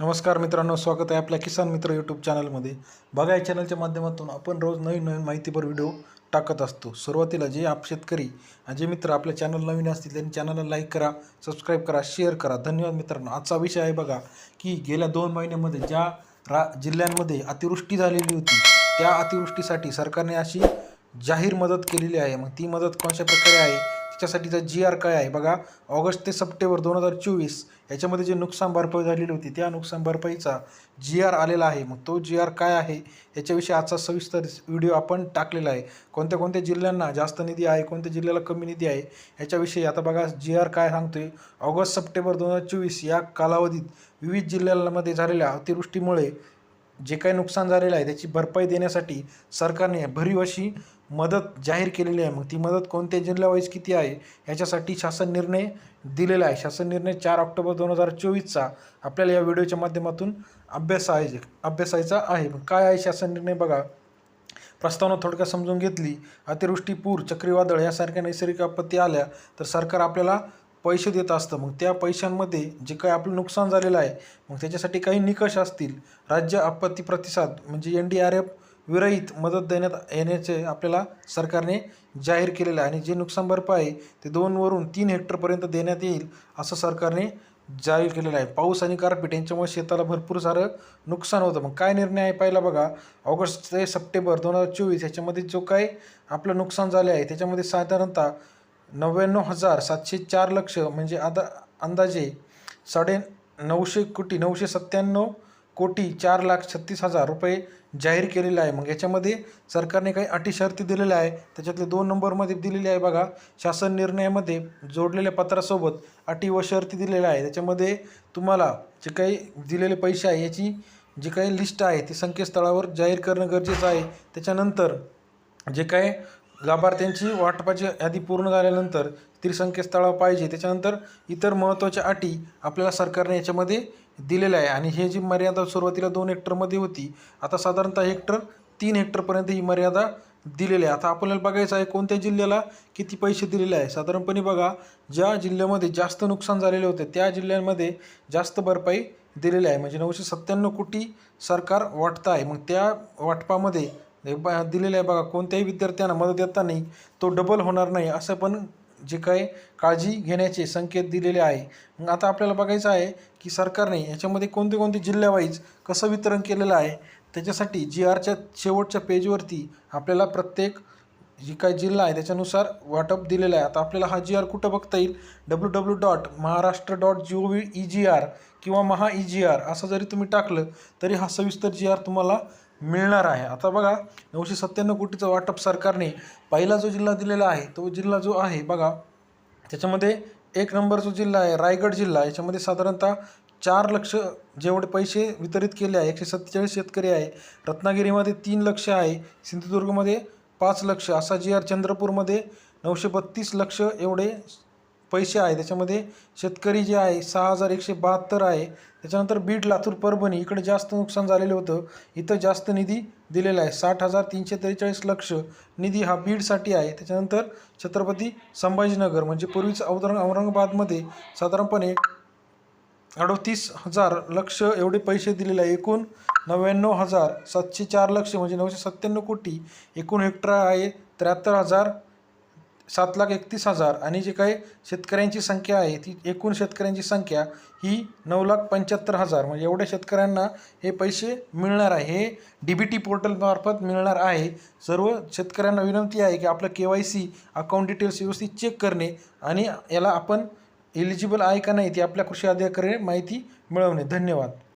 नमस्कार मित्रांनो स्वागत आहे आपल्या किसान मित्र यूट्यूब चॅनलमध्ये बघा या चॅनलच्या माध्यमातून आपण रोज नवीन नवीन माहितीपर व्हिडिओ टाकत असतो. सुरुवातीला जे आप शेतकरी जे मित्र आपल्या चॅनल नवीन असतील त्यांनी चॅनलला लाईक करा सबस्क्राईब करा शेअर करा. धन्यवाद मित्रांनो. आजचा विषय आहे बघा की गेल्या दोन महिन्यामध्ये ज्या रा जिल्ह्यांमध्ये अतिवृष्टी झालेली होती त्या अतिवृष्टीसाठी सरकारने अशी जाहीर मदत केलेली आहे. मग ती मदत कोणत्या प्रकारे आहे? त्याच्यासाठीचा जी आर काय आहे? बघा ऑगस्ट ते सप्टेंबर दोन हजार चोवीस याच्यामध्ये जे नुकसान भरपाई झालेली होती त्या नुकसान भरपाईचा जी आर आलेला आहे. मग तो जी आर काय आहे? याच्याविषयी आजचा सविस्तर व्हिडिओ आपण टाकलेला आहे. कोणत्या कोणत्या जिल्ह्यांना जास्त निधी आहे कोणत्या जिल्ह्याला कमी निधी आहे याच्याविषयी आता बघा जी आर काय सांगतोय? ऑगस्ट सप्टेंबर दोन हजार चोवीस या कालावधीत विविध जिल्ह्यांमध्ये झालेल्या अतिवृष्टीमुळे जे काही नुकसान झालेलं आहे त्याची भरपाई देण्यासाठी सरकारने भरीव अशी मदत जाहीर केलेली आहे. मग ती मदत कोणत्या जिल्ह्यावाईज किती आहे याच्यासाठी शासन निर्णय दिलेला आहे. शासन निर्णय चार ऑक्टोबर दोन हजार चोवीसचा आपल्याला या व्हिडिओच्या माध्यमातून अभ्यास आहे अभ्यासायचा आहे. मग काय आहे शासन निर्णय बघा. प्रस्तावना थोडक्यात समजून घेतली. अतिवृष्टी पूर चक्रीवादळ यासारख्या नैसर्गिक आपत्ती आल्या तर सरकार आपल्याला पैसे देत असतं. मग त्या पैशांमध्ये जे काही आपलं नुकसान झालेलं आहे मग त्याच्यासाठी काही निकष असतील. राज्य आपत्ती प्रतिसाद म्हणजे एन डी आर एफ विरहित मदत देण्यात येण्याचे आपल्याला सरकारने जाहीर केलेलं आहे. आणि जे नुकसान भरपाई आहे ते दोनवरून तीन हेक्टरपर्यंत देण्यात येईल असं सरकारने जाहीर केलेलं आहे. पाऊस आणि गारपीट यांच्यामुळे शेताला भरपूर सारं नुकसान होतं. मग काय निर्णय आहे पहिला बघा. ऑगस्ट ते सप्टेंबर दोन हजार चोवीस ह्याच्यामध्ये जो काय आपलं नुकसान झाले आहे त्याच्यामध्ये साधारणतः नव्याण्णव हजार सातशे चार लक्ष म्हणजे आता अंदाजे साडे नऊशे कोटी नऊशे सत्त्याण्णव कोटी चार लाख छत्तीस हजार रुपये जाहीर केलेले आहे. मग याच्यामध्ये सरकारने काही अटी शर्ती दिलेल्या आहे त्याच्यातले दोन नंबरमध्ये दिलेली आहे बघा. शासन निर्णयामध्ये जोडलेल्या पत्रासोबत अटी व शर्ती दिलेल्या आहे त्याच्यामध्ये तुम्हाला जे काही दिलेले पैसे आहे याची जी काही लिस्ट आहे ती संकेतस्थळावर जाहीर करणं गरजेचं आहे. त्याच्यानंतर जे काय लाभार्थ्यांची वाटपाची यादी पूर्ण झाल्यानंतर ती संकेतस्थळावर पाहिजे त्याच्यानंतर इतर महत्त्वाच्या अटी आपल्याला सरकारने याच्यामध्ये दिलेल्या आहे आणि हे जी मर्यादा सुरुवातीला दोन हेक्टरमध्ये होती आता साधारणतः हेक्टर तीन हेक्टरपर्यंत ही मर्यादा दिलेली आहे. आता आपल्याला बघायचं आहे कोणत्या जिल्ह्याला किती पैसे दिलेले आहे? साधारणपणे बघा ज्या जिल्ह्यामध्ये जास्त नुकसान झालेले होते त्या जिल्ह्यांमध्ये जास्त भरपाई दिलेली आहे. म्हणजे नऊशे सत्त्याण्णव कोटी सरकार वाटतं आहे. मग त्या वाटपामध्ये दिलेलं आहे बघा कोणत्याही विद्यार्थ्यांना मदत देताना तो डबल होणार नाही असं पण जे काही काळजी घेण्याचे संकेत दिलेले आहे. मग आता आपल्याला बघायचं आहे की सरकारने याच्यामध्ये कोणते कोणते जिल्ह्यावाईज कसं वितरण केलेलं आहे त्याच्यासाठी जी आरच्या शेवटच्या पेजवरती आपल्याला प्रत्येक जी काय जिल्हा आहे त्याच्यानुसार वाटप दिलेलं आहे. आता आपल्याला हा जी आर कुठं बघता येईल? W W dot Maharashtra dot G O V E G R किंवा महा ई जी आर असं जरी तुम्ही टाकलं तरी हा सविस्तर जी आर तुम्हाला मिळणार आहे. आता बघा नऊशे सत्त्याण्णव कोटीचं वाटप सरकारने पहिला जो जिल्हा दिलेला आहे तो जिल्हा जो आहे बघा त्याच्यामध्ये एक नंबर जो जिल्हा आहे रायगड जिल्हा याच्यामध्ये साधारणतः चार लक्ष जेवढे पैसे वितरित केले आहे एकशे सत्तेचाळीस शेतकरी आहे रत्नागिरीमध्ये तीन लक्ष आहे सिंधुदुर्गमध्ये पाच लक्ष असा जी आर चंद्रपूरमध्ये नऊशे बत्तीस लक्ष एवढे पैसे आहे. त्याच्यामध्ये शेतकरी जे आहे सहा हजार एकशे बहात्तर आहे. त्याच्यानंतर बीड लातूर परभणी इकडे जास्त नुकसान झालेलं होतं. इथं जास्त निधी दिलेला आहे. साठ हजार तीनशे त्रेचाळीस लक्ष निधी हा बीडसाठी आहे. त्याच्यानंतर छत्रपती संभाजीनगर म्हणजे पूर्वीच औरंग औरंगाबादमध्ये साधारणपणे अडोतीस हजार लक्ष एवढे पैसे दिलेले आहे. एकूण नव्याण्णव हजार सातशे चार लक्ष म्हणजे नऊशे सत्त्याण्णव कोटी एकूण हेक्टर आहे. त्र्याहत्तर हजार सात लाख एकतीस हजार आणि जी काही शेतकऱ्यांची संख्या आहे ती एकूण शेतकऱ्यांची संख्या ही नऊ लाख पंच्याहत्तर हजार. म्हणजे एवढ्या शेतकऱ्यांना हे पैसे मिळणार आहे. हे डी बी टी पोर्टलमार्फत मिळणार आहे. सर्व शेतकऱ्यांना विनंती आहे की आपलं K Y C account details व्यवस्थित चेक करणे आणि याला आपण एलिजिबल आहे का नाही ती आपल्या कृषी अधिकारी माहिती मिळवणे. धन्यवाद.